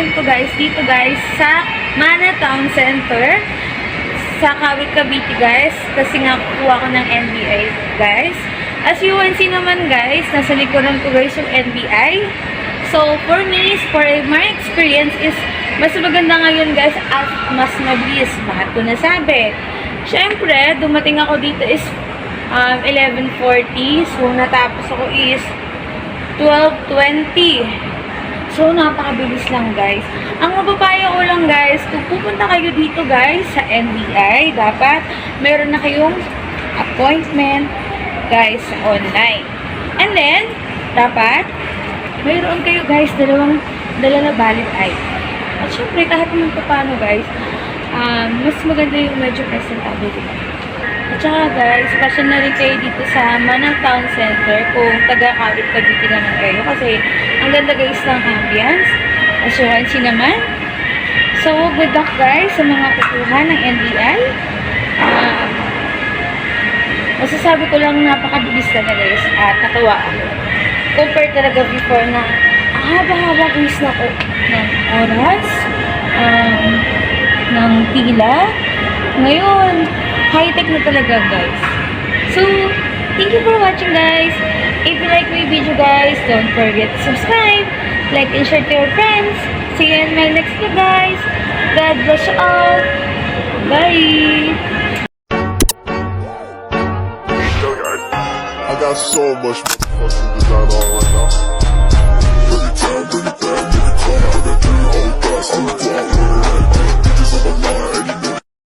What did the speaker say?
item ko guys, dito guys, sa Mana Town Center sa Kawit Cavite guys. Kasi nga kukuha ko ng NBI guys. As you can see naman guys nasa likuran ko guys yung NBI so for me for my experience is mas maganda ngayon guys at mas mabilis. Bakit ko nasabi? Syempre dumating ako dito is um, 11.40 so natapos ako is 12.20 So, napakabilis lang, guys. Ang mapapayo ko lang, guys, kung pupunta kayo dito, guys, sa NBI, dapat meron na kayong appointment, guys, online. And then, dapat, mayroon kayo, guys, dalawang, dala na valid ID. At syempre, kahit naman pa paano, guys, um, mas maganda yung medyo presentable, diba? At saka guys, passion na rin kayo dito sa Manang Town Center kung taga-Kawit Cavite naman kayo kasi ang ganda guys ng ambience. Assurance naman. So, good luck guys sa mga kukuha ng NBI. Um, masasabi ko lang napakabilis na guys at natawa ako. Compare talaga before na haba-haba guys na ko ng oras, um, ng pila. Ngayon, high-tech na talaga guys. So, thank you for watching guys. If you like my video guys, don't forget to subscribe, like and share to your friends. See you in my next video guys. God bless you all. Bye! So much motherfucking design on right now.